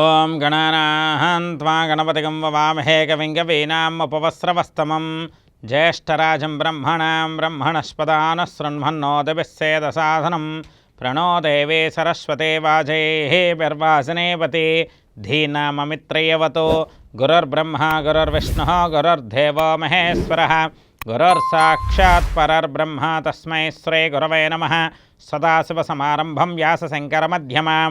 ఓం గణానాహం త్వా గణపతిగం వవామహే కవిం కవీనాం ఉపవస్రవస్తమం ज्येष्ठराज ब्रह्मण ब्रह्मणस्पदानः दिवसेद दिविस्सेदसाधनं प्रणो देवे सरस्वते वाजे, हे बर्वासने वते धीनाम मित्रवत गुरर्ब्रह्म, गुरर्विष्णु, गुरर्देव महेश्वर। गुरर्साक्षात्ब्रह्म तस्म परर्ब्रह्मा गुरव नम नमः। व्यासंकर मध्यमा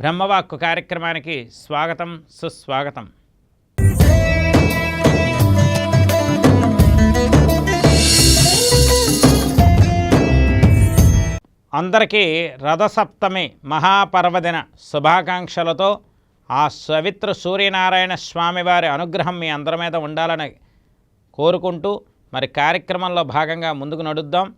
బ్రహ్మవాక్కు కార్యక్రమానికి స్వాగతం సుస్వాగతం. అందరికీ రథసప్తమి మహాపర్వదిన శుభాకాంక్షలతో ఆ సవిత్ర సూర్యనారాయణ స్వామివారి అనుగ్రహం మీ అందరి మీద ఉండాలని కోరుకుంటూ మరి కార్యక్రమంలో భాగంగా ముందుకు నడుద్దాం.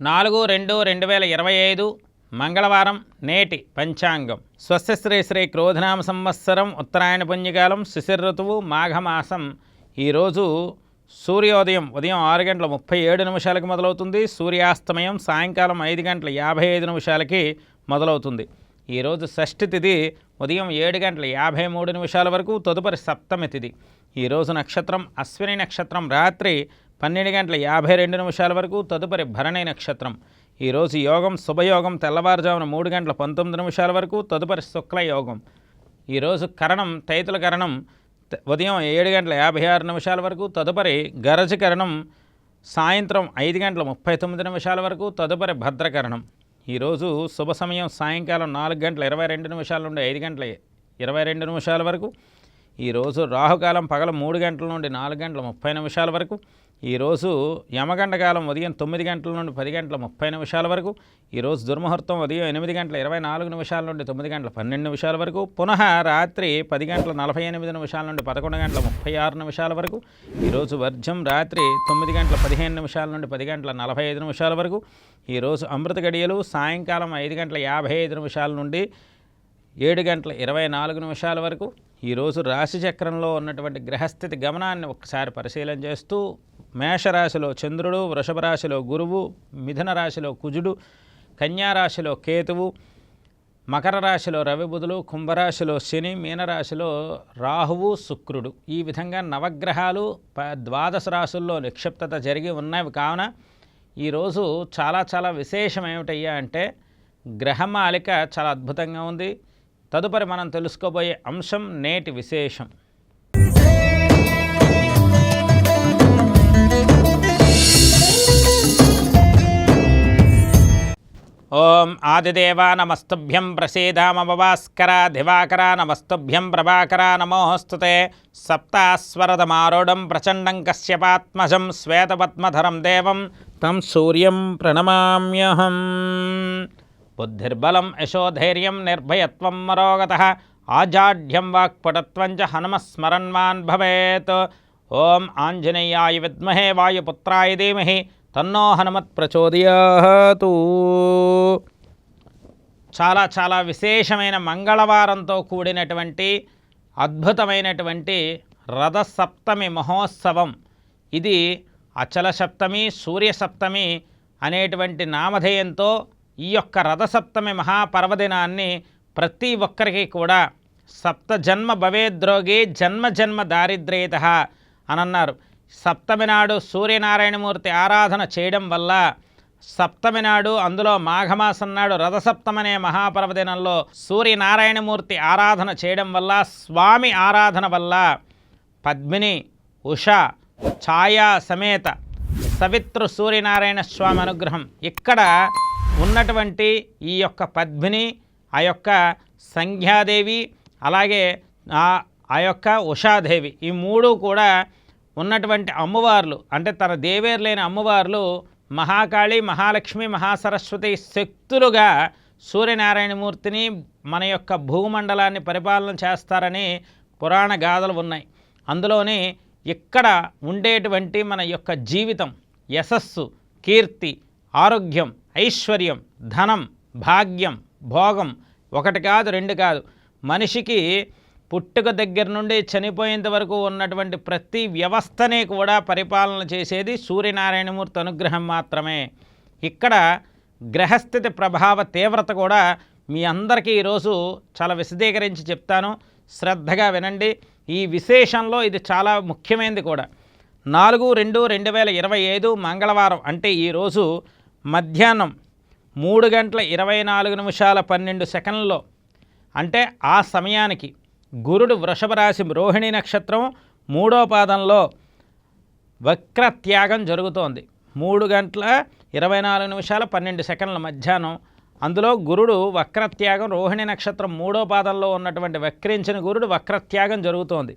నాలుగు రెండు రెండు వేల ఇరవై ఐదు మంగళవారం నేటి పంచాంగం. స్వస్య శ్రీ శ్రీ క్రోధనామ సంవత్సరం ఉత్తరాయణ పుణ్యకాలం శిశిర ఋతువు మాఘమాసం. ఈరోజు సూర్యోదయం ఉదయం ఆరు గంటల ముప్పై ఏడు నిమిషాలకి మొదలవుతుంది. సూర్యాస్తమయం సాయంకాలం ఐదు గంటల యాభై ఐదు నిమిషాలకి మొదలవుతుంది. ఈరోజు షష్ఠి తిథి ఉదయం ఏడు గంటల యాభై మూడు నిమిషాల వరకు తదుపరి సప్తమి తిథి. ఈరోజు నక్షత్రం అశ్విని నక్షత్రం. రాత్రి పన్నెండు గంటల యాభై రెండు నిమిషాల వరకు తదుపరి భరణి నక్షత్రం. ఈరోజు యోగం శుభయోగం తెల్లవారుజామున మూడు గంటల పంతొమ్మిది నిమిషాల వరకు తదుపరి శుక్ల యోగం ఈరోజు కరణం తైతుల కరణం ఉదయం ఏడు గంటల యాభై ఆరు నిమిషాల వరకు తదుపరి గరజ కరణం సాయంత్రం ఐదు గంటల ముప్పై తొమ్మిది నిమిషాల వరకు తదుపరి భద్రకరణం ఈరోజు శుభ సమయం సాయంకాలం నాలుగు గంటల ఇరవై రెండు నిమిషాల నుండి ఐదు గంటల ఇరవై రెండు నిమిషాల వరకు. ఈరోజు రాహుకాలం పగల మూడు గంటల నుండి నాలుగు గంటల ముప్పై నిమిషాల వరకు. ఈరోజు యమగండ కాలం ఉదయం తొమ్మిది గంటల నుండి పది గంటల ముప్పై నిమిషాల వరకు ఈరోజు దుర్ముహూర్తం ఉదయం ఎనిమిది గంటల ఇరవై నాలుగు నిమిషాల నుండి తొమ్మిది గంటల పన్నెండు నిమిషాల వరకు పునః రాత్రి పది గంటల నలభై ఎనిమిది నిమిషాల నుండి పదకొండు గంటల ముప్పై ఆరు నిమిషాల వరకు ఈరోజు వర్జం రాత్రి తొమ్మిది గంటల పదిహేను నిమిషాల నుండి పది గంటల నలభై ఐదు నిమిషాల వరకు ఈరోజు అమృత గడియలు సాయంకాలం ఐదు గంటల యాభై ఐదు నిమిషాల నుండి ఏడు గంటల ఇరవై నాలుగు నిమిషాల వరకు ఈరోజు రాశిచక్రంలో ఉన్నటువంటి గ్రహస్థితి గమనాన్ని ఒకసారి పరిశీలన చేస్తూ మేషరాశిలో చంద్రుడు వృషభ రాశిలో గురువు మిథున రాశిలో కుజుడు కన్యా రాశిలో కేతువు మకర రాశిలో రవిబుధులు కుంభరాశిలో శని మీనరాశిలో రాహువు శుక్రుడు. ఈ విధంగా నవగ్రహాలు ప ద్వాదశ రాశుల్లో నిక్షిప్తత జరిగి ఉన్నవి కావున ఈరోజు చాలా చాలా విశేషం ఏమిటయ్యా అంటే గ్రహమాలిక చాలా అద్భుతంగా ఉంది. తదుపరి మనం తెలుసుకోబోయే అంశం నేటి విశేషం. ఓం ఆదిదేవ నమస్తభ్యం ప్రసీదామవాస్కర దివాకర నమస్తభ్యం ప్రభాకర నమోస్తుతే సప్తాస్వరదమారూఢం ప్రచండం కశ్యపాత్మజం శ్వేతపద్మధరం దేవం తం సూర్యం ప్రణమామ్యహం. బుద్ధిర్బలం యశోధైర్యం నిర్భయత్వం మరోగత. ఆజాఢ్యం వాక్పటత్వం చ హనుమస్మరన్మాన్ భవేత్. ఓం ఆంజనేయాయ విద్మహే వాయుపుత్రాయ ధీమహి. తన్నో హనుమత్ ప్రచోదయాతు. చాలా చాలా విశేషమైన మంగళవారంతో కూడినటువంటి అద్భుతమైనటువంటి రథసప్తమి మహోత్సవం. ఇది అచల సప్తమి సూర్య సప్తమి అనేటువంటి నామధేయంతో ఈ యొక్క రథసప్తమి మహాపర్వదినాన్ని ప్రతి ఒక్కరికి కూడా సప్త జన్మ భవేద్రోగి జన్మ జన్మ దారిద్ర్యత అని అన్నారు సప్తమి నాడు సూర్యనారాయణమూర్తి ఆరాధన చేయడం వల్ల సప్తమి నాడు అందులో మాఘమాసం నాడు రథసప్తమనే మహాపర్వదినంలో సూర్యనారాయణమూర్తి ఆరాధన చేయడం వల్ల స్వామి ఆరాధన వల్ల పద్మిని ఉష ఛాయా సమేత సవిత్రు సూర్యనారాయణ స్వామి అనుగ్రహం. ఇక్కడ ఉన్నటువంటి ఈ యొక్క పద్మిని ఆ యొక్క సంధ్యాదేవి అలాగే ఆ యొక్క ఉషాదేవి ఈ మూడు కూడా ఉన్నటువంటి అమ్మవార్లు అంటే తన దేవేరులైన అమ్మవార్లు మహాకాళి మహాలక్ష్మి మహాసరస్వతి శక్తులుగా సూర్యనారాయణమూర్తిని మన యొక్క భూమండలాన్ని పరిపాలన చేస్తారని పురాణ గాథలు ఉన్నాయి. అందులోని ఇక్కడ ఉండేటువంటి మన యొక్క జీవితం యశస్సు కీర్తి ఆరోగ్యం ఐశ్వర్యం ధనం భాగ్యం భోగం ఒకటి కాదు రెండు కాదు. మనిషికి పుట్టుక దగ్గర నుండి చనిపోయేంత వరకు ఉన్నటువంటి ప్రతి వ్యవస్థని కూడా పరిపాలన చేసేది సూర్యనారాయణమూర్తి అనుగ్రహం మాత్రమే. ఇక్కడ గ్రహస్థితి ప్రభావ తీవ్రత కూడా మీ అందరికీ ఈరోజు చాలా విశదీకరించి చెప్తాను. శ్రద్ధగా వినండి. ఈ విశేషంలో ఇది చాలా ముఖ్యమైనది కూడా. నాలుగు రెండు రెండు వేల ఇరవై ఐదు మంగళవారం అంటే ఈరోజు మధ్యాహ్నం మూడు గంటల ఇరవై నాలుగు నిమిషాల పన్నెండు సెకండ్లో. అంటే ఆ సమయానికి గురుడు వృషభ రాశి రోహిణి నక్షత్రం మూడో పాదంలో వక్రత్యాగం జరుగుతోంది. మూడు గంటల ఇరవై నాలుగు నిమిషాల పన్నెండు సెకండ్ల మధ్యాహ్నం. అందులో గురుడు వక్రత్యాగం రోహిణి నక్షత్రం మూడో పాదంలో ఉన్నటువంటి వక్రించిన గురుడు వక్రత్యాగం జరుగుతోంది.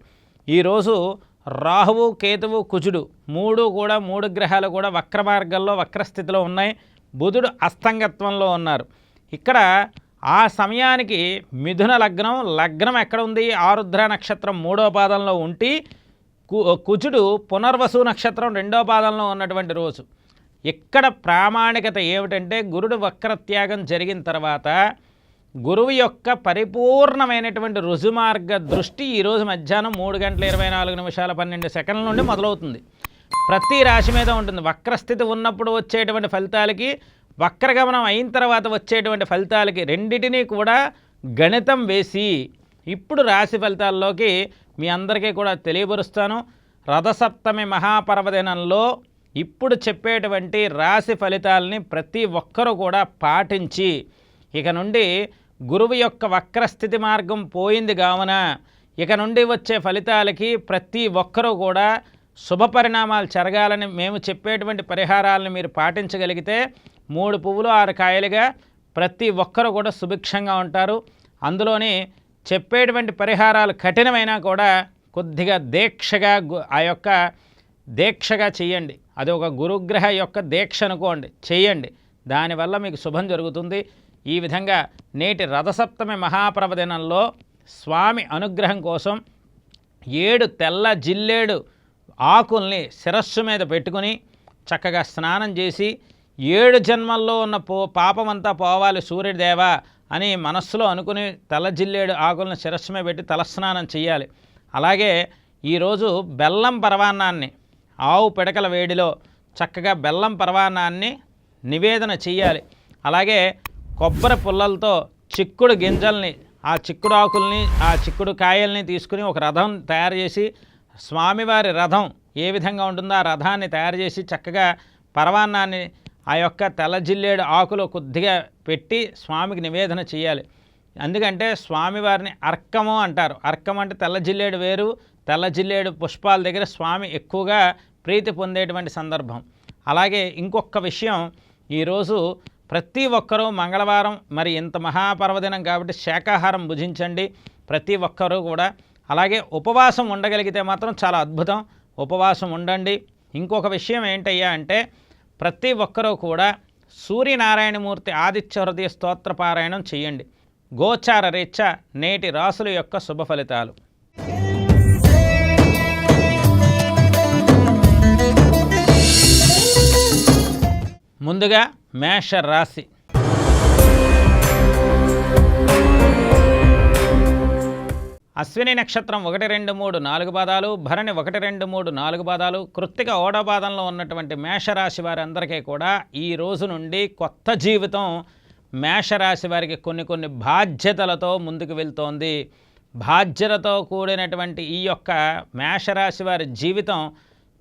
ఈరోజు రాహువు కేతువు కుజుడు మూడు కూడా మూడు గ్రహాలు కూడా వక్ర మార్గంలో వక్రస్థితిలో ఉన్నాయి. బుధుడు అస్తంగత్వంలో ఉన్నారు. ఇక్కడ ఆ సమయానికి మిథున లగ్నం లగ్నం ఎక్కడ ఉంది? ఆరుద్ర నక్షత్రం మూడో పాదంలో ఉండి కు కుజుడు పునర్వసు నక్షత్రం రెండో పాదంలో ఉన్నటువంటి రోజు. ఇక్కడ ప్రామాణికత ఏమిటంటే గురుడు వక్రత్యాగం జరిగిన తర్వాత గురువు యొక్క పరిపూర్ణమైనటువంటి రుజుమార్గ దృష్టి ఈరోజు మధ్యాహ్నం మూడు గంటల ఇరవై నాలుగు నిమిషాల పన్నెండు సెకండ్ల నుండి మొదలవుతుంది. ప్రతి రాశి మీద ఉంటుంది. వక్రస్థితి ఉన్నప్పుడు వచ్చేటువంటి ఫలితాలకి వక్రగమనం అయిన తర్వాత వచ్చేటువంటి ఫలితాలకి రెండిటినీ కూడా గణితం వేసి ఇప్పుడు రాశి ఫలితాల్లోకి మీ అందరికీ కూడా తెలియపరుస్తాను. రథసప్తమి మహాపర్వదినంలో ఇప్పుడు చెప్పేటువంటి రాశి ఫలితాలని ప్రతి ఒక్కరూ కూడా పాటించి ఇక నుండి గురువు యొక్క వక్రస్థితి మార్గం పోయింది కావున ఇక నుండి వచ్చే ఫలితాలకి ప్రతి ఒక్కరూ కూడా శుభ పరిణామాలు జరగాలని మేము చెప్పేటువంటి పరిహారాలను మీరు పాటించగలిగితే మూడు పువ్వులు ఆరు కాయలుగా ప్రతి ఒక్కరూ కూడా సుభిక్షంగా ఉంటారు. అందులోని చెప్పేటువంటి పరిహారాలు కఠినమైనా కూడా కొద్దిగా దీక్షగా ఆ యొక్క దీక్షగా చేయండి. అది ఒక గురుగ్రహ యొక్క దీక్ష అనుకోండి. చేయండి. దానివల్ల మీకు శుభం జరుగుతుంది. ఈ విధంగా నేటి రథసప్తమి మహాప్రవదినంలో స్వామి అనుగ్రహం కోసం ఏడు తెల్ల జిల్లేడు ఆకుల్ని శిరస్సు మీద పెట్టుకుని చక్కగా స్నానం చేసి ఏడు జన్మల్లో ఉన్న పో పాపమంతా పోవాలి సూర్యదేవా అని మనస్సులో అనుకుని తెల్ల జిల్లేడు ఆకులను శిరస్సు మీద పెట్టి తలస్నానం చేయాలి అలాగే ఈరోజు బెల్లం పరవాన్నాన్ని ఆవు పిడకల వేడిలో చక్కగా బెల్లం పరవాన్నాన్ని నివేదన చేయాలి అలాగే కొబ్బరి పుల్లలతో చిక్కుడు గింజల్ని ఆ చిక్కుడు ఆకుల్ని ఆ చిక్కుడు కాయల్ని తీసుకుని ఒక రథం తయారు చేసి స్వామివారి రథం ఏ విధంగా ఉంటుందో ఆ రథాన్ని తయారు చేసి చక్కగా పరవాన్నాన్ని ఆ యొక్క తెల్లజిల్లేడు ఆకులు కొద్దిగా పెట్టి స్వామికి నివేదన చేయాలి. ఎందుకంటే స్వామివారిని అర్కము అంటారు. అర్కం అంటే తెల్లజిల్లేడు వేరు తెల్లజిల్లేడు పుష్పాల దగ్గర స్వామి ఎక్కువగా ప్రీతి పొందేటువంటి సందర్భం. అలాగే ఇంకొక విషయం ఈరోజు ప్రతి ఒక్కరూ మంగళవారం మరి ఇంత మహాపర్వదినం కాబట్టి శాకాహారం భుజించండి. ప్రతి ఒక్కరూ కూడా అలాగే ఉపవాసం ఉండగలిగితే మాత్రం చాలా అద్భుతం. ఉపవాసం ఉండండి. ఇంకొక విషయం ఏంటయ్యా అంటే ప్రతి ఒక్కరూ కూడా సూర్యనారాయణమూర్తి ఆదిత్య హృదయ స్తోత్ర పారాయణం చేయండి. గోచార రీత్యా నేటి రాసుల యొక్క శుభ ఫలితాలు. ముందుగా మేష రాశి. అశ్విని నక్షత్రం ఒకటి రెండు మూడు నాలుగు పాదాలు భరణి ఒకటి రెండు మూడు నాలుగు పాదాలు కృత్తిక ఓడపాదంలో ఉన్నటువంటి మేషరాశి వారందరికీ కూడా ఈ రోజు నుండి కొత్త జీవితం మేషరాశి వారికి కొన్ని కొన్ని బాధ్యతలతో ముందుకు వెళ్తోంది. బాధ్యతతో కూడినటువంటి ఈ యొక్క మేషరాశి వారి జీవితం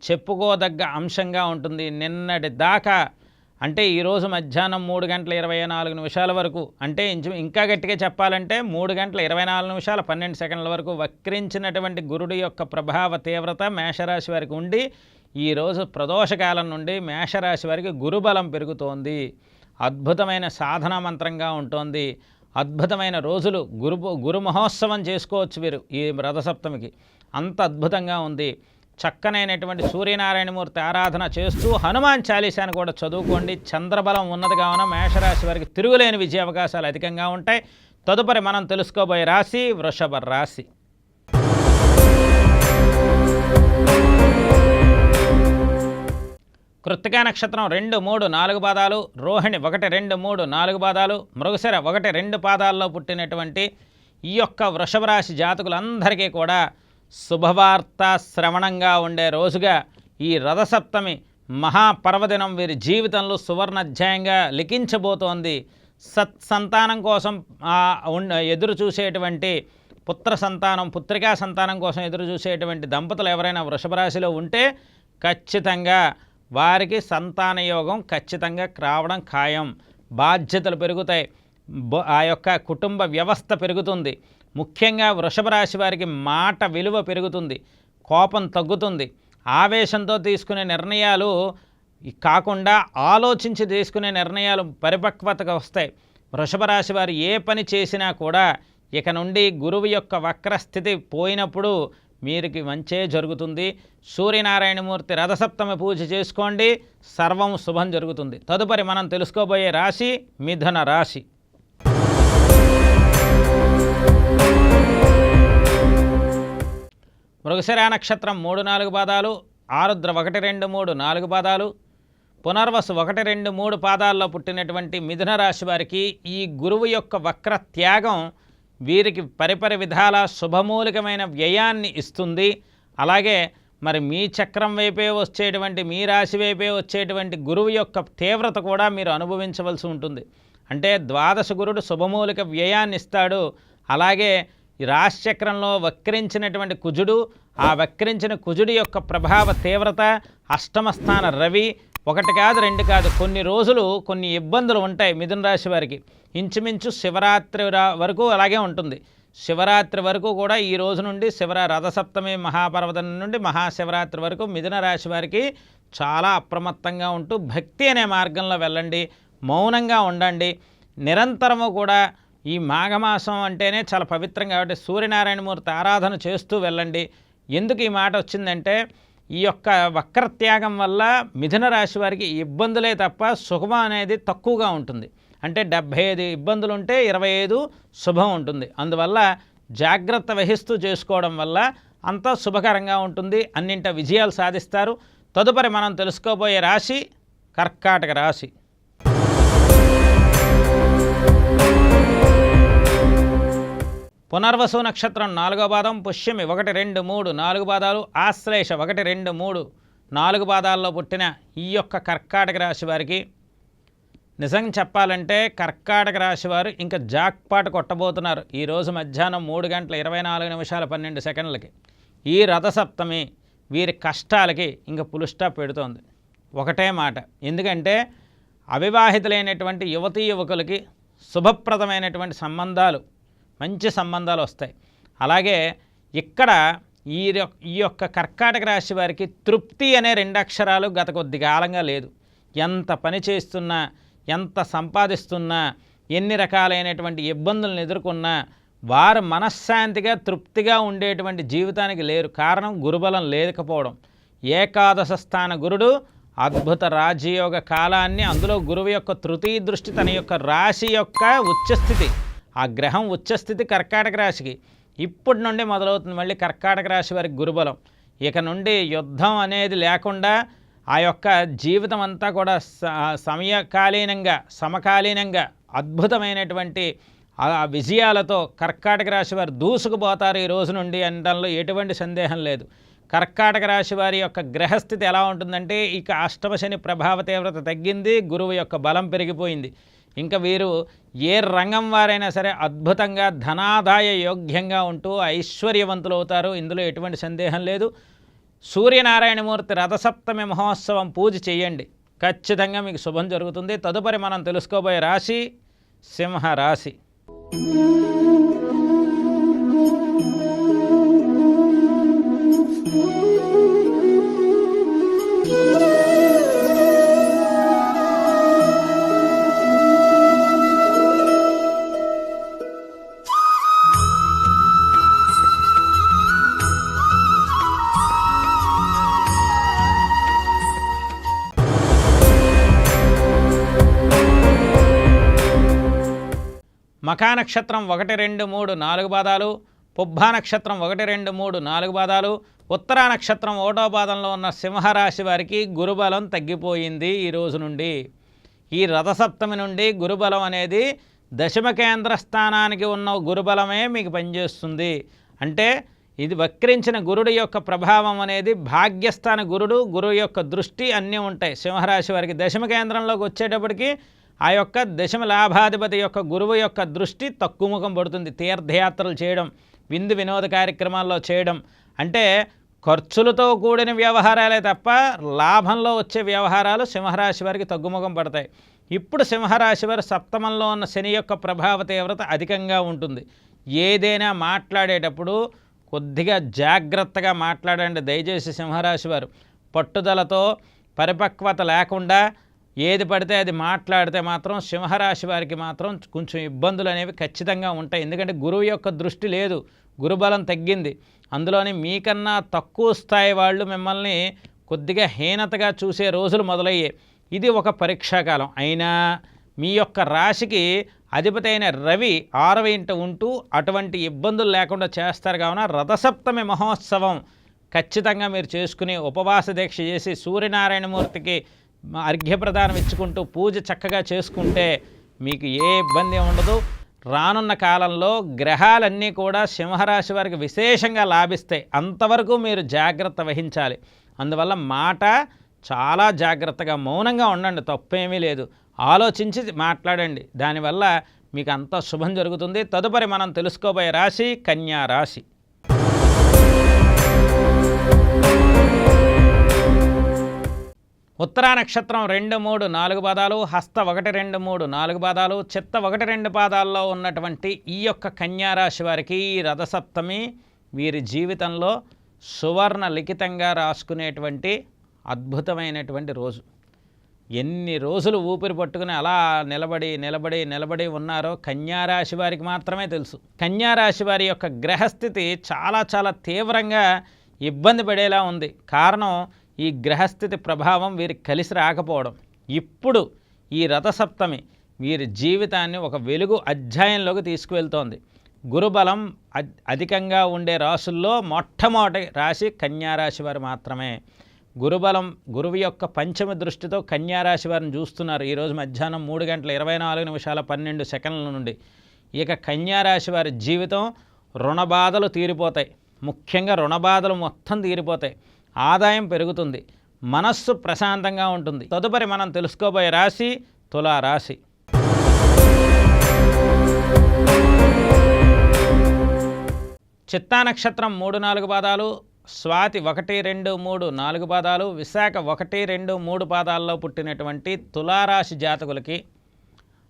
చెప్పుకోదగ్గ అంశంగా ఉంటుంది. నిన్నటి దాకా అంటే ఈరోజు మధ్యాహ్నం మూడు గంటల ఇరవై నాలుగు నిమిషాల వరకు అంటే ఇంచు ఇంకా గట్టిగా చెప్పాలంటే మూడు గంటల ఇరవై నాలుగు నిమిషాల పన్నెండు సెకండ్ల వరకు వక్రించినటువంటి గురుడు యొక్క ప్రభావ తీవ్రత మేషరాశి వారికి ఉండి ఈరోజు ప్రదోషకాలం నుండి మేషరాశి వారికి గురుబలం పెరుగుతోంది. అద్భుతమైన సాధనా మంత్రంగా ఉంటుంది. అద్భుతమైన రోజులు గురు గురు మహోత్సవం చేసుకోవచ్చు వీరు ఈ రథసప్తమికి. అంత అద్భుతంగా ఉంది. చక్కనైనటువంటి సూర్యనారాయణమూర్తి ఆరాధన చేస్తూ హనుమాన్ చాలీసాను కూడా చదువుకోండి. చంద్రబలం ఉన్నది కావున మేషరాశి వారికి తిరుగులేని విజయ అవకాశాలు అధికంగా ఉంటాయి. తదుపరి మనం తెలుసుకోబోయే రాశి వృషభ రాశి. కృత్తికా నక్షత్రం రెండు మూడు నాలుగు పాదాలు రోహిణి ఒకటి రెండు మూడు నాలుగు పాదాలు మృగశిర ఒకటి రెండు పాదాల్లో పుట్టినటువంటి ఈ యొక్క వృషభ రాశి జాతకులందరికీ కూడా శుభవార్త శ్రవణంగా ఉండే రోజుగా ఈ రథసప్తమి మహాపర్వదినం వీరి జీవితంలో సువర్ణాధ్యాయంగా లిఖించబోతోంది. సత్ సంతానం కోసం ఎదురు చూసేటువంటి పుత్ర సంతానం పుత్రికా సంతానం కోసం ఎదురు చూసేటువంటి దంపతులు ఎవరైనా వృషభరాశిలో ఉంటే ఖచ్చితంగా వారికి సంతాన యోగం ఖచ్చితంగా రావడం ఖాయం. బాధ్యతలు పెరుగుతాయి. ఆ యొక్క కుటుంబ వ్యవస్థ పెరుగుతుంది. ముఖ్యంగా వృషభ రాశి వారికి మాట విలువ పెరుగుతుంది కోపం తగ్గుతుంది. ఆవేశంతో తీసుకునే నిర్ణయాలు కాకుండా ఆలోచించి తీసుకునే నిర్ణయాలు పరిపక్వతగా వస్తాయి. వృషభ రాశి వారు ఏ పని చేసినా కూడా ఇక నుండి గురువు యొక్క వక్రస్థితి పోయినప్పుడు మీరికి మంచే జరుగుతుంది. సూర్యనారాయణమూర్తి రథసప్తమి పూజ చేసుకోండి సర్వం శుభం జరుగుతుంది. తదుపరి మనం తెలుసుకోబోయే రాశి మిథున రాశి. మృగశిరా నక్షత్రం మూడు నాలుగు పాదాలు ఆరుద్ర ఒకటి రెండు మూడు నాలుగు పాదాలు పునర్వసు ఒకటి రెండు మూడు పాదాల్లో పుట్టినటువంటి మిథున రాశి వారికి ఈ గురువు యొక్క వక్ర త్యాగం వీరికి పరిపరి విధాల శుభమూలికమైన వ్యయాన్ని ఇస్తుంది. అలాగే మరి మీ చక్రం వైపే వచ్చేటువంటి మీ రాశి వైపే వచ్చేటువంటి గురువు యొక్క తీవ్రత కూడా మీరు అనుభవించవలసి ఉంటుంది. అంటే ద్వాదశ గురుడు శుభమూలిక వ్యయాన్ని ఇస్తాడు. అలాగే ఈ రాశిచక్రంలో వక్రించినటువంటి కుజుడు ఆ వక్రించిన కుజుడి యొక్క ప్రభావ తీవ్రత అష్టమస్థాన రవి ఒకటి కాదు రెండు కాదు కొన్ని రోజులు కొన్ని ఇబ్బందులు ఉంటాయి మిథున రాశి వారికి. ఇంచుమించు శివరాత్రి రా- వరకు అలాగే ఉంటుంది. శివరాత్రి వరకు కూడా ఈ రోజు నుండి శివరా రథసప్తమి మహాపర్వతం నుండి మహాశివరాత్రి వరకు మిథున రాశి వారికి చాలా అప్రమత్తంగా ఉంటూ భక్తి అనే మార్గంలో వెళ్ళండి మౌనంగా ఉండండి. నిరంతరము కూడా ఈ మాఘమాసం అంటేనే చాలా పవిత్రం కాబట్టి సూర్యనారాయణమూర్తి ఆరాధన చేస్తూ వెళ్ళండి. ఎందుకు ఈ మాట వచ్చిందంటే ఈ యొక్క వక్రత్యాగం వల్ల మిథున రాశి వారికి ఇబ్బందులే తప్ప సుఖం అనేది తక్కువగా ఉంటుంది. అంటే డెబ్భై ఐదు ఇబ్బందులు ఉంటే ఇరవై ఐదు శుభం ఉంటుంది. అందువల్ల జాగ్రత్త వహిస్తూ చేసుకోవడం వల్ల అంతా శుభకరంగా ఉంటుంది. అన్నింట విజయాలు సాధిస్తారు. తదుపరి మనం తెలుసుకోబోయే రాశి కర్కాటక రాశి. పునర్వసు నక్షత్రం నాలుగో పాదం పుష్యమి ఒకటి రెండు మూడు నాలుగు పాదాలు ఆశ్లేష ఒకటి రెండు మూడు నాలుగు పాదాల్లో పుట్టిన ఈ యొక్క కర్కాటక రాశి వారికి నిజం చెప్పాలంటే కర్కాటక రాశి వారు ఇంకా జాక్పాట్ కొట్టబోతున్నారు. ఈరోజు మధ్యాహ్నం మూడు గంటల ఇరవై నాలుగు నిమిషాల పన్నెండు సెకండ్లకి. ఈ రథసప్తమి వీరి కష్టాలకి ఇంకా పులుస్టాప్ పెడుతోంది. ఒకటే మాట ఎందుకంటే అవివాహితులైనటువంటి యువతీ యువకులకి శుభప్రదమైనటువంటి సంబంధాలు మంచి సంబంధాలు వస్తాయి. అలాగే ఇక్కడ ఈ ఈ యొక్క కర్కాటక రాశి వారికి తృప్తి అనే రెండు అక్షరాలు గత కొద్ది కాలంగా లేదు. ఎంత పని చేస్తున్నా ఎంత సంపాదిస్తున్నా ఎన్ని రకాలైనటువంటి ఇబ్బందులను ఎదుర్కొన్నా వారు మనశ్శాంతిగా తృప్తిగా ఉండేటువంటి జీవితానికి లేరు. కారణం గురుబలం లేకపోవడం. ఏకాదశ స్థాన గురుడు అద్భుత రాజయోగ కాలాన్ని అందులో గురువు యొక్క తృతీయ దృష్టి తన యొక్క రాశి యొక్క ఉచ్చస్థితి. ఆ గ్రహం ఉచ్చస్థితి కర్కాటక రాశికి. ఇప్పటి నుండి మొదలవుతుంది మళ్ళీ కర్కాటక రాశి వారికి గురుబలం. ఇక నుండి యుద్ధం అనేది లేకుండా ఆ యొక్క జీవితం అంతా కూడా స- సమయకాలీనంగా సమకాలీనంగా అద్భుతమైనటువంటి ఆ విజయాలతో కర్కాటక రాశి వారు దూసుకుపోతారు ఈ రోజు నుండి అనడంలో ఎటువంటి సందేహం లేదు. కర్కాటక రాశి వారి యొక్క గ్రహస్థితి ఎలా ఉంటుందంటే ఇక అష్టమ శని ప్రభావ తీవ్రత తగ్గింది గురువు యొక్క బలం పెరిగిపోయింది. ఇంకా వీరు ఏ రంగం వారైనా సరే అద్భుతంగా ధనాదాయ యోగ్యంగా ఉంటూ ఐశ్వర్యవంతులు అవుతారు. ఇందులో ఎటువంటి సందేహం లేదు. సూర్యనారాయణమూర్తి రథసప్తమి మహోత్సవం పూజ చేయండి. ఖచ్చితంగా మీకు శుభం జరుగుతుంది. తదుపరి మనం తెలుసుకోబోయే రాశి సింహ మఖా నక్షత్రం ఒకటి రెండు మూడు నాలుగు పాదాలు పుబ్బా నక్షత్రం ఒకటి రెండు మూడు నాలుగు పాదాలు ఉత్తరా నక్షత్రం ఒకటో పాదంలో ఉన్న సింహరాశి వారికి గురుబలం తగ్గిపోయింది ఈ రోజు నుండి. ఈ రథసప్తమి నుండి గురుబలం అనేది దశమ కేంద్ర స్థానానికి ఉన్న గురుబలమే మీకు పనిచేస్తుంది. అంటే ఇది వక్రించిన గురుడు యొక్క ప్రభావం అనేది భాగ్యస్థాన గురుడు గురువు యొక్క దృష్టి అన్నీ ఉంటాయి. సింహరాశి వారికి దశమ కేంద్రంలోకి వచ్చేటప్పటికి ఆ యొక్క దశమ లాభాధిపతి యొక్క గురువు యొక్క దృష్టి తక్కువ ముఖం పడుతుంది. తీర్థయాత్రలు చేయడం విందు వినోద కార్యక్రమాల్లో చేయడం. అంటే ఖర్చులతో కూడిన వ్యవహారాలే తప్ప లాభంలో వచ్చే వ్యవహారాలు సింహరాశి వారికి తగ్గుముఖం పడతాయి. ఇప్పుడు సింహరాశి వారి సప్తమంలో ఉన్న శని యొక్క ప్రభావ తీవ్రత అధికంగా ఉంటుంది. ఏదైనా మాట్లాడేటప్పుడు కొద్దిగా జాగ్రత్తగా మాట్లాడండి దయచేసి సింహరాశి వారు. పట్టుదలతో పరిపక్వత లేకుండా ఏది పడితే అది మాట్లాడితే మాత్రం సింహరాశి వారికి మాత్రం కొంచెం ఇబ్బందులు అనేవి ఖచ్చితంగా ఉంటాయి. ఎందుకంటే గురువు యొక్క దృష్టి లేదు గురుబలం తగ్గింది. అందులోని మీకన్నా తక్కువ స్థాయి వాళ్ళు మిమ్మల్ని కొద్దిగా హీనతగా చూసే రోజులు మొదలయ్యాయి. ఇది ఒక పరీక్షాకాలం. అయినా మీ యొక్క రాశికి అధిపతి అయిన రవి ఆరవ ఇంట ఉంటూ అటువంటి ఇబ్బందులు లేకుండా చేస్తారు. కావున రథసప్తమి మహోత్సవం ఖచ్చితంగా మీరు చేసుకుని ఉపవాస దీక్ష చేసి సూర్యనారాయణమూర్తికి అర్ఘ్యప్రదానం ఇచ్చుకుంటూ పూజ చక్కగా చేసుకుంటే మీకు ఏ ఇబ్బంది ఉండదు. రానున్న కాలంలో గ్రహాలన్నీ కూడా సింహరాశి వారికి విశేషంగా లాభిస్తాయి. అంతవరకు మీరు జాగ్రత్త వహించాలి. అందువల్ల మాట చాలా జాగ్రత్తగా మౌనంగా ఉండండి తప్పేమీ లేదు. ఆలోచించి మాట్లాడండి. దానివల్ల మీకు అంత శుభం జరుగుతుంది. తదుపరి మనం తెలుసుకోబోయే రాశి కన్యా రాశి. ఉత్తరా నక్షత్రం రెండు మూడు నాలుగు పాదాలు హస్త ఒకటి రెండు మూడు నాలుగు పాదాలు చిత్త ఒకటి రెండు పాదాల్లో ఉన్నటువంటి ఈ యొక్క కన్యారాశి వారికి ఈ రథసప్తమి వీరి జీవితంలో సువర్ణ లిఖితంగా రాసుకునేటువంటి అద్భుతమైనటువంటి రోజు. ఎన్ని రోజులు ఊపిరి పట్టుకుని అలా నిలబడి నిలబడి నిలబడి ఉన్నారో కన్యారాశి వారికి మాత్రమే తెలుసు. కన్యారాశి వారి యొక్క గ్రహస్థితి చాలా చాలా తీవ్రంగా ఇబ్బంది పడేలా ఉంది. కారణం ఈ గ్రహస్థితి ప్రభావం వీరికి కలిసి రాకపోవడం. ఇప్పుడు ఈ రథసప్తమి వీరి జీవితాన్ని ఒక వెలుగు అధ్యాయంలోకి తీసుకువెళ్తోంది. గురుబలం అధికంగా ఉండే రాసుల్లో మొట్టమొదటి రాశి కన్యారాశి వారు మాత్రమే. గురుబలం గురువు యొక్క పంచమ దృష్టితో కన్యారాశి వారిని చూస్తున్నారు. ఈరోజు మధ్యాహ్నం మూడు గంటల ఇరవై నాలుగు నిమిషాల పన్నెండు సెకండ్ల నుండి. ఇక కన్యారాశి వారి జీవితం రుణబాధలు తీరిపోతాయి. ముఖ్యంగా రుణబాధలు మొత్తం తీరిపోతాయి. ఆదాయం పెరుగుతుంది మనస్సు ప్రశాంతంగా ఉంటుంది. తదుపరి మనం తెలుసుకోబోయే రాశి తులారాశి. చిత్తా నక్షత్రం మూడు నాలుగు పాదాలు స్వాతి ఒకటి రెండు మూడు నాలుగు పాదాలు విశాఖ ఒకటి రెండు మూడు పాదాల్లో పుట్టినటువంటి తులారాశి జాతకులకి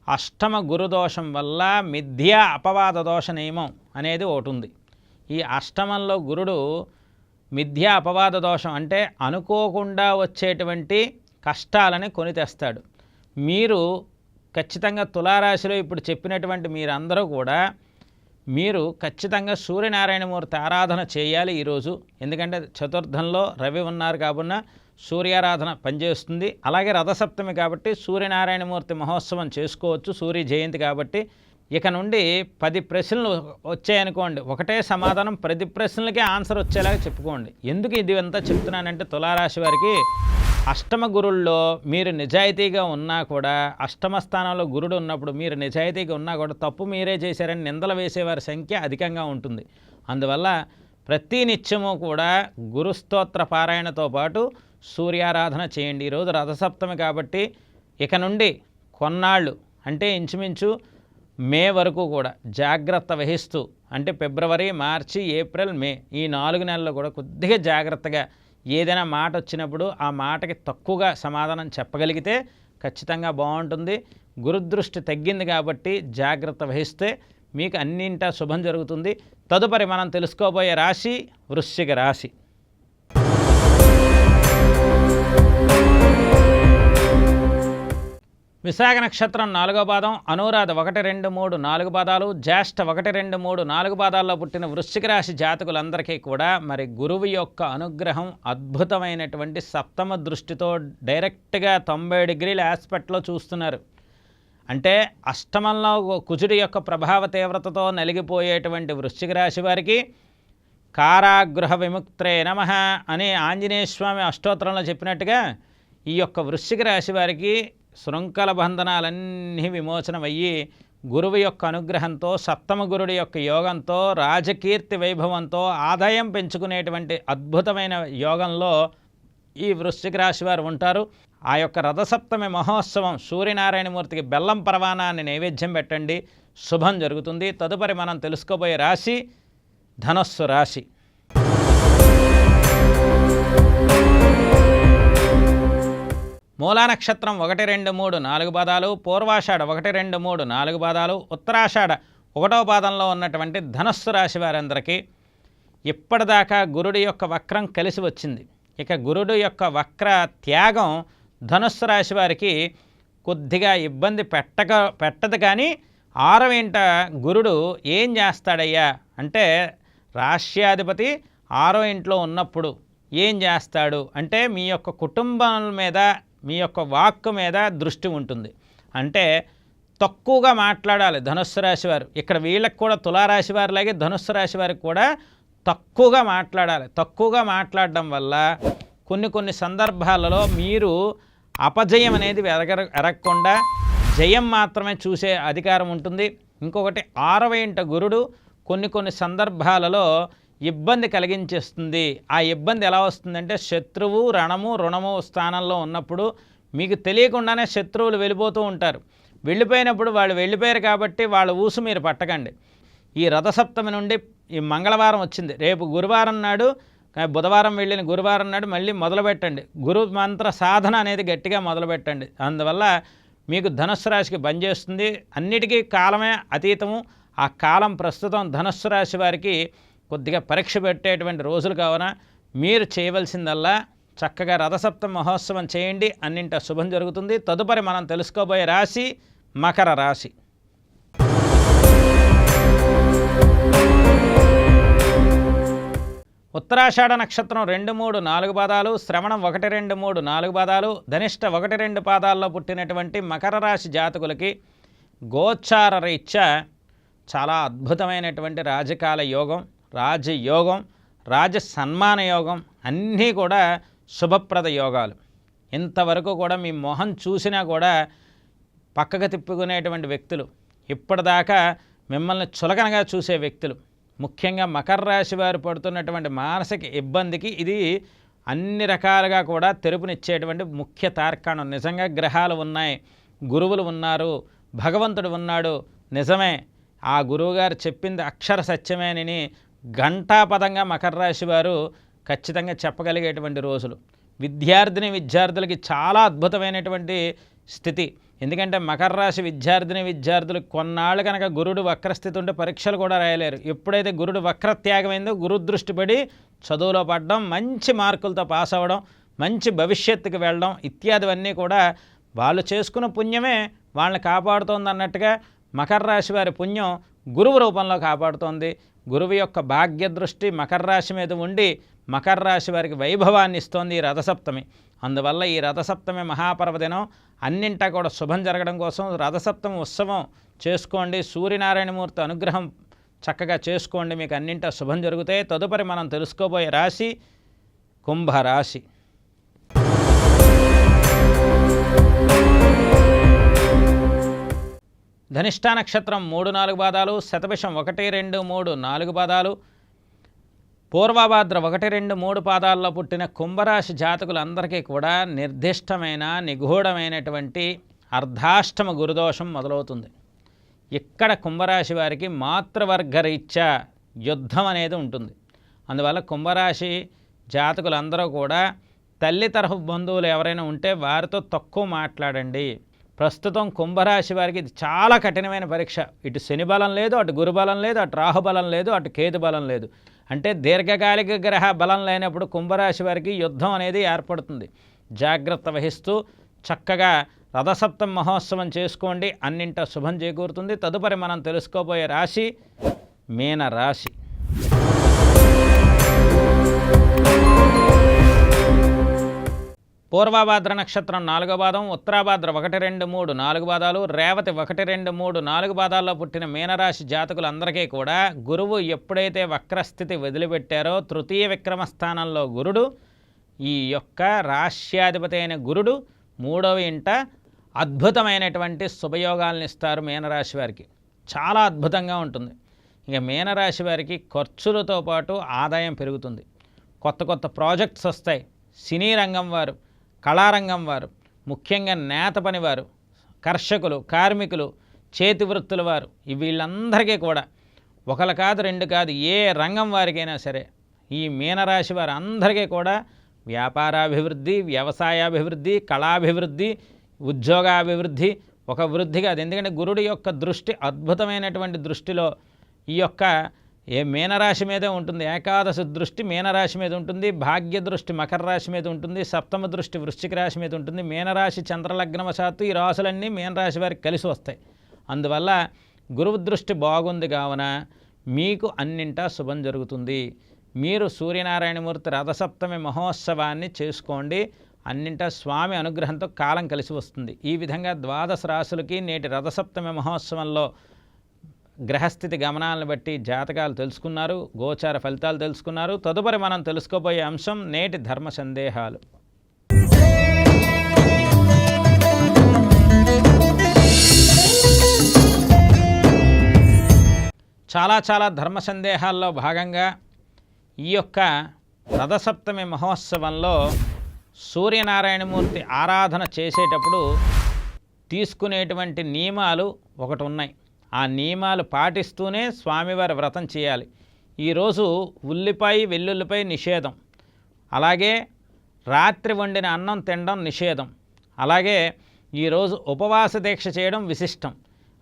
అష్టమ గురుదోషం వల్ల మిథ్యా అపవాద దోష నియమం అనేది ఒకటి ఉంది. ఈ అష్టమంలో గురుడు మిథ్యా అపవాద దోషం అంటే అనుకోకుండా వచ్చేటువంటి కష్టాలని కొని తెస్తాడు మీరు ఖచ్చితంగా తులారాశిలో ఇప్పుడు చెప్పినటువంటి మీరందరూ కూడా మీరు ఖచ్చితంగా సూర్యనారాయణమూర్తి ఆరాధన చేయాలి ఈరోజు. ఎందుకంటే చతుర్థంలో రవి ఉన్నారు కాబట్టి సూర్యారాధన పనిచేస్తుంది. అలాగే రథసప్తమి కాబట్టి సూర్యనారాయణమూర్తి మహోత్సవం చేసుకోవచ్చు సూర్య జయంతి కాబట్టి ఇక నుండి పది ప్రశ్నలు వచ్చాయనుకోండి. ఒకటే సమాధానం ప్రతి ప్రశ్నలకే ఆన్సర్ వచ్చేలాగా చెప్పుకోండి. ఎందుకు ఇది అంతా చెప్తున్నానంటే తులారాశి వారికి అష్టమ గురుల్లో మీరు నిజాయితీగా ఉన్నా కూడా అష్టమ స్థానంలో గురుడు ఉన్నప్పుడు మీరు నిజాయితీగా ఉన్నా కూడా తప్పు మీరే చేశారని నిందలు వేసేవారి సంఖ్య అధికంగా ఉంటుంది. అందువల్ల ప్రతి నిత్యము కూడా గురుస్తోత్ర పారాయణతో పాటు సూర్యారాధన చేయండి. ఈరోజు రథసప్తమి కాబట్టి ఇక నుండి కొన్నాళ్ళు అంటే ఇంచుమించు మే వరకు కూడా జాగ్రత్త వహిస్తూ అంటే ఫిబ్రవరి మార్చి ఏప్రిల్ మే ఈ నాలుగు నెలల్లో కూడా కొద్దిగా జాగ్రత్తగా ఏదైనా మాట వచ్చినప్పుడు ఆ మాటకి తక్కువగా సమాధానం చెప్పగలిగితే ఖచ్చితంగా బాగుంటుంది. గురుదృష్టి తగ్గింది కాబట్టి జాగ్రత్త వహిస్తే మీకు అన్నింటా శుభం జరుగుతుంది. తదుపరి మనం తెలుసుకోబోయే రాశి వృశ్చిక రాశి. విశాఖ నక్షత్రం నాలుగో పాదం అనురాధ ఒకటి రెండు మూడు నాలుగు పాదాలు జ్యేష్ఠ ఒకటి రెండు మూడు నాలుగు పాదాల్లో పుట్టిన వృశ్చిక రాశి జాతకులందరికీ కూడా మరి గురువు యొక్క అనుగ్రహం అద్భుతమైనటువంటి సప్తమ దృష్టితో డైరెక్ట్గా తొంభై డిగ్రీల ఆస్పెక్ట్లో చూస్తున్నారు. అంటే అష్టమంలో కుజుడి యొక్క ప్రభావ తీవ్రతతో నలిగిపోయేటువంటి వృశ్చిక రాశి వారికి కారాగృహ విముక్త్రే నమ అని ఆంజనేయ స్వామి అష్టోత్తరంలో చెప్పినట్టుగా ఈ యొక్క వృశ్చిక రాశి వారికి శృంఖల బంధనాలన్నీ విమోచనమయ్యి గురువు యొక్క అనుగ్రహంతో సప్తమ గురుడి యొక్క యోగంతో రాజకీర్తి వైభవంతో ఆదాయం పెంచుకునేటువంటి అద్భుతమైన యోగంలో ఈ వృశ్చిక రాశి వారు ఉంటారు. ఆ యొక్క రథసప్తమి మహోత్సవం సూర్యనారాయణమూర్తికి బెల్లం పరవానాన్ని నైవేద్యం పెట్టండి. శుభం జరుగుతుంది. తదుపరి మనం తెలుసుకోబోయే రాశి ధనస్సు రాశి. మూలా నక్షత్రం ఒకటి రెండు మూడు నాలుగు పాదాలు పూర్వాషాఢ ఒకటి రెండు మూడు నాలుగు పాదాలు ఉత్తరాషాఢ ఒకటో పాదంలో ఉన్నటువంటి ధనస్సు రాశి వారందరికీ ఇప్పటిదాకా గురుడి యొక్క వక్రం కలిసి వచ్చింది. ఇక గురుడు యొక్క వక్ర త్యాగం ధనుస్సు రాశి వారికి కొద్దిగా ఇబ్బంది పెట్టక పెట్టదు కానీ ఆరవేంట గురుడు ఏం చేస్తాడయ్యా? అంటే రాష్ట్రాధిపతి ఆరో ఇంట్లో ఉన్నప్పుడు ఏం చేస్తాడు? అంటే మీ యొక్క కుటుంబం మీద మీ యొక్క వాక్ మీద దృష్టి ఉంటుంది. అంటే తక్కువగా మాట్లాడాలి ధనుస్సు రాశి వారు. ఇక్కడ వీళ్ళకి కూడా తులారాశి వారిలాగే ధనుస్సు రాశి వారికి కూడా తక్కువగా మాట్లాడాలి. తక్కువగా మాట్లాడడం వల్ల కొన్ని కొన్ని సందర్భాలలో మీరు అపజయం అనేది ఎరగ ఎరగకుండా జయం మాత్రమే చూసే అధికారం ఉంటుంది. ఇంకొకటి ఆరవ ఇంట గురుడు కొన్ని కొన్ని సందర్భాలలో ఇబ్బంది కలిగించేస్తుంది. ఆ ఇబ్బంది ఎలా వస్తుందంటే శత్రువు రణము రుణము స్థానంలో ఉన్నప్పుడు మీకు తెలియకుండానే శత్రువులు వెళ్ళిపోతూ ఉంటారు. వెళ్ళిపోయినప్పుడు వాళ్ళు వెళ్ళిపోయారు కాబట్టి వాళ్ళ ఊసు మీరు పట్టకండి. ఈ రథసప్తమి నుండి ఈ మంగళవారం వచ్చింది. రేపు గురువారం నాడు బుధవారం వెళ్ళిన గురువారం నాడు మళ్ళీ మొదలుపెట్టండి. గురు మంత్ర సాధన అనేది గట్టిగా మొదలుపెట్టండి. అందువల్ల మీకు ధనుస్సు రాశికి పనిచేస్తుంది అన్నిటికీ కాలమే అతీతము. ఆ కాలం ప్రస్తుతం ధనుస్సు రాశి వారికి కొద్దిగా పరీక్ష పెట్టేటువంటి రోజులు కావున మీరు చేయవలసిందల్లా చక్కగా రథసప్త మహోత్సవం చేయండి. అన్నింట శుభం జరుగుతుంది. తదుపరి మనం తెలుసుకోబోయే రాశి మకర రాశి. ఉత్తరాషాఢ నక్షత్రం రెండు మూడు నాలుగు పాదాలు శ్రవణం ఒకటి రెండు మూడు నాలుగు పాదాలు ధనిష్ట ఒకటి రెండు పాదాల్లో పుట్టినటువంటి మకర రాశి జాతకులకి గోచార రీత్యా చాలా అద్భుతమైనటువంటి రాజకాల యోగం. రాజయోగం రాజ సన్మాన యోగం అన్నీ కూడా శుభప్రద యోగాలు. ఇంతవరకు కూడా మీ మొహం చూసినా కూడా పక్కకు తిప్పుకునేటువంటి వ్యక్తులు ఇప్పటిదాకా మిమ్మల్ని చులకనగా చూసే వ్యక్తులు ముఖ్యంగా మకర రాశి వారు పడుతున్నటువంటి మానసిక ఇబ్బందికి ఇది అన్ని రకాలుగా కూడా తెరుపునిచ్చేటువంటి ముఖ్య తార్కాణం. నిజంగా గ్రహాలు ఉన్నాయి గురువులు ఉన్నారు భగవంతుడు ఉన్నాడు నిజమే. ఆ గురువుగారు చెప్పింది అక్షర సత్యమేనని ఘంటాపదంగా మకర రాశి వారు ఖచ్చితంగా చెప్పగలిగేటువంటి రోజులు. విద్యార్థిని విద్యార్థులకి చాలా అద్భుతమైనటువంటి స్థితి. ఎందుకంటే మకర రాశి విద్యార్థిని విద్యార్థులు కొన్నాళ్ళు కనుక గురుడు వక్రస్థితి ఉంటే పరీక్షలు కూడా రాయలేరు. ఎప్పుడైతే గురుడు వక్రత్యాగమైందో గురు దృష్టి పడి చదువులో పడడం మంచి మార్కులతో పాస్ అవ్వడం మంచి భవిష్యత్తుకు వెళ్ళడం ఇత్యాదివన్నీ కూడా వాళ్ళు చేసుకున్న పుణ్యమే వాళ్ళని కాపాడుతోంది అన్నట్టుగా మకర రాశి వారి పుణ్యం గురువు రూపంలో కాపాడుతోంది. గురువు యొక్క భాగ్య దృష్టి మకర రాశి మీద ఉండి మకర రాశి వారికి వైభవాన్ని ఇస్తోంది ఈ రథసప్తమి. అందువల్ల ఈ రథసప్తమి మహాపర్వదినం అన్నింటా కూడా శుభం జరగడం కోసం రథసప్తమి ఉత్సవం చేసుకోండి. సూర్యనారాయణమూర్తి అనుగ్రహం చక్కగా చేసుకోండి. మీకు అన్నింటా శుభం జరుగుతాయి. తదుపరి మనం తెలుసుకోబోయే రాశి కుంభరాశి. ధనిష్టా నక్షత్రం మూడు నాలుగు పాదాలు శతభిషం ఒకటి రెండు మూడు నాలుగు పాదాలు పూర్వభాద్ర ఒకటి రెండు మూడు పాదాల్లో పుట్టిన కుంభరాశి జాతకులందరికీ కూడా నిర్దిష్టమైన నిగూఢమైనటువంటి అర్ధాష్టమ గురుదోషం మొదలవుతుంది. ఇక్కడ కుంభరాశి వారికి మాతృవర్గరీత్యా యుద్ధం అనేది ఉంటుంది. అందువల్ల కుంభరాశి జాతకులందరూ కూడా తల్లి తరఫు బంధువులు ఎవరైనా ఉంటే వారితో తక్కువ మాట్లాడండి. ప్రస్తుతం కుంభరాశి వారికి ఇది చాలా కఠినమైన పరీక్ష. ఇటు శని బలం లేదు అటు గురుబలం లేదు అటు రాహు బలం లేదు అటు కేతు బలం లేదు. అంటే దీర్ఘకాలిక గ్రహ బలం లేనప్పుడు కుంభరాశి వారికి యుద్ధం అనేది ఏర్పడుతుంది. జాగ్రత్త వహిస్తూ చక్కగా రథసప్తం మహోత్సవం చేసుకోండి. అన్నింట శుభం చేకూరుతుంది. తదుపరి మనం తెలుసుకోబోయే రాశి మీన రాశి పూర్వభాద్ర నక్షత్రం నాలుగో పాదం ఉత్తరాభాద్ర ఒకటి రెండు మూడు నాలుగు పాదాలు రేవతి ఒకటి రెండు మూడు నాలుగు పాదాల్లో పుట్టిన మీనరాశి జాతకులందరికీ కూడా గురువు ఎప్పుడైతే వక్రస్థితి వదిలిపెట్టారో తృతీయ విక్రమ స్థానంలో గురుడు ఈ యొక్క రాశ్యాధిపతి అయిన గురుడు మూడవ ఇంట అద్భుతమైనటువంటి శుభయోగాలను ఇస్తారు మీనరాశి వారికి. చాలా అద్భుతంగా ఉంటుంది. ఇక మీనరాశి వారికి ఖర్చులతో పాటు ఆదాయం పెరుగుతుంది. కొత్త కొత్త ప్రాజెక్ట్స్ వస్తాయి. సినీ రంగం వారు కళారంగం వారు ముఖ్యంగా నేత పనివారు కర్షకులు కార్మికులు చేతి వృత్తుల వారు వీళ్ళందరికీ కూడా ఒకరు కాదు రెండు కాదు ఏ రంగం వారికైనా సరే ఈ మీనరాశి వారు అందరికీ కూడా వ్యాపారాభివృద్ధి వ్యవసాయాభివృద్ధి కళాభివృద్ధి ఉద్యోగాభివృద్ధి ఒక వృద్ధి కాదు. ఎందుకంటే గురుడి యొక్క దృష్టి అద్భుతమైనటువంటి దృష్టిలో ఈ యొక్క ఏ మీనరాశి మీదే ఉంటుంది? ఏకాదశి దృష్టి మీనరాశి మీద ఉంటుంది భాగ్య దృష్టి మకర రాశి మీద ఉంటుంది సప్తమ దృష్టి వృశ్చిక రాశి మీద ఉంటుంది మీనరాశి చంద్రలగ్నవశాత్తు ఈ రాశులన్నీ మీనరాశి వారికి కలిసి వస్తాయి. అందువల్ల గురువు దృష్టి బాగుంది కావున మీకు అన్నింటా శుభం జరుగుతుంది. మీరు సూర్యనారాయణమూర్తి రథసప్తమి మహోత్సవాన్ని చేసుకోండి. అన్నింటా స్వామి అనుగ్రహంతో కాలం కలిసి వస్తుంది. ఈ విధంగా ద్వాదశ రాశులకి నేటి రథసప్తమి మహోత్సవంలో గ్రహస్థితి గమనాలను బట్టి జాతకాలు తెలుసుకున్నారు గోచార ఫలితాలు తెలుసుకున్నారు. తదుపరి మనం తెలుసుకోబోయే అంశం నేటి ధర్మ సందేహాలు. చాలా చాలా ధర్మ సందేహాల్లో భాగంగా ఈ యొక్క రథసప్తమి మహోత్సవంలో సూర్యనారాయణమూర్తి ఆరాధన చేసేటప్పుడు తీసుకునేటువంటి నియమాలు ఒకటి ఉన్నాయి. ఆ నియమాలు పాటిస్తూనే స్వామివారి వ్రతం చేయాలి. ఈరోజు ఉల్లిపాయ వెల్లుల్లిపై నిషేధం. అలాగే రాత్రి వండిన అన్నం తినడం నిషేధం. అలాగే ఈరోజు ఉపవాస దీక్ష చేయడం విశిష్టం.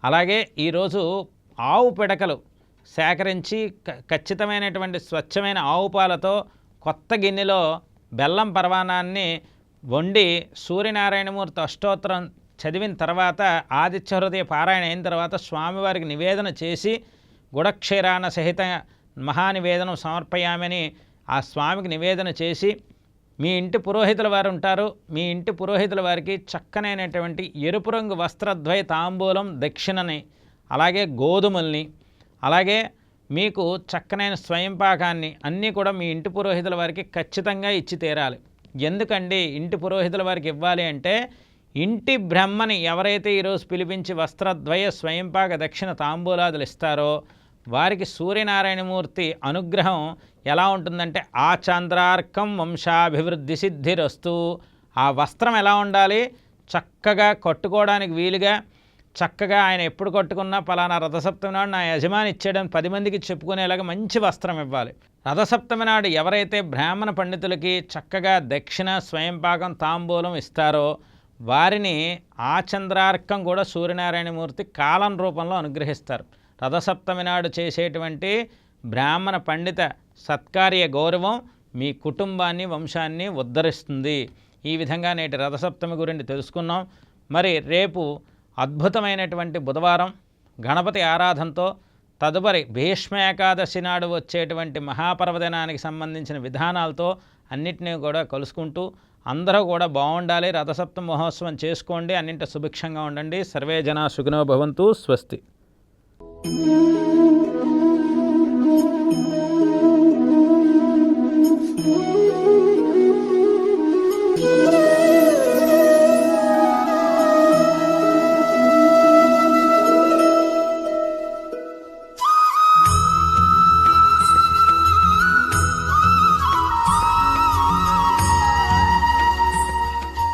అలాగే ఈరోజు ఆవు పిడకలు సేకరించి క- ఖచ్చితమైనటువంటి స్వచ్ఛమైన ఆవు పాలతో కొత్త గిన్నెలో బెల్లం పర్వాణాన్ని వండి సూర్యనారాయణమూర్తి అష్టోత్తరం చదివిన తర్వాత ఆదిత్య హృదయ పారాయణ అయిన తర్వాత స్వామివారికి నివేదన చేసి గుడక్షీరాన సహిత మహానివేదనం సమర్పయామని ఆ స్వామికి నివేదన చేసి మీ ఇంటి పురోహితుల వారు ఉంటారు. మీ ఇంటి పురోహితుల వారికి చక్కనైనటువంటి ఎరుపు రంగు వస్త్రద్వయ తాంబూలం దక్షిణని అలాగే గోధుమల్ని అలాగే మీకు చక్కనైన స్వయంపాకాన్ని అన్నీ కూడా మీ ఇంటి పురోహితుల వారికి ఖచ్చితంగా ఇచ్చి తీరాలి. ఎందుకండి? ఇంటి పురోహితుల వారికి ఇవ్వాలి అంటే ఇంటి బ్రహ్మని ఎవరైతే ఈరోజు పిలిపించి వస్త్రద్వయ స్వయంపాక దక్షిణ తాంబూలాదులు ఇస్తారో వారికి సూర్యనారాయణమూర్తి అనుగ్రహం ఎలా ఉంటుందంటే ఆ చంద్రార్కం వంశాభివృద్ధి సిద్ధిరొస్తు. ఆ వస్త్రం ఎలా ఉండాలి? చక్కగా కట్టుకోవడానికి వీలుగా చక్కగా ఆయన ఎప్పుడు కట్టుకున్నా పలానా రథసప్తమి నాడు నా యజమాని ఇచ్చాడని పది మందికి చెప్పుకునేలాగా మంచి వస్త్రం ఇవ్వాలి. రథసప్తమి నాడు ఎవరైతే బ్రాహ్మణ పండితులకి చక్కగా దక్షిణ స్వయంపాకం తాంబూలం ఇస్తారో వారిని ఆ చంద్రార్కం కూడా సూర్యనారాయణమూర్తి కాలం రూపంలో అనుగ్రహిస్తారు. రథసప్తమి నాడు చేసేటువంటి బ్రాహ్మణ పండిత సత్కార్య గౌరవం మీ కుటుంబాన్ని వంశాన్ని ఉద్ధరిస్తుంది. ఈ విధంగా నేటి రథసప్తమి గురించి తెలుసుకున్నాం. మరి రేపు అద్భుతమైనటువంటి బుధవారం గణపతి ఆరాధనతో తదుపరి భీష్మ ఏకాదశి నాడు వచ్చేటువంటి మహాపర్వదినానికి సంబంధించిన విధానాలతో అన్నిటినీ కూడా కలుసుకుంటూ అందరూ కూడా బాగుండాలి రథసప్త మహోత్సవం చేసుకోండి అన్నింటి సుభిక్షంగా ఉండండి. సర్వే జన సుఖినో భవంతు స్వస్తి.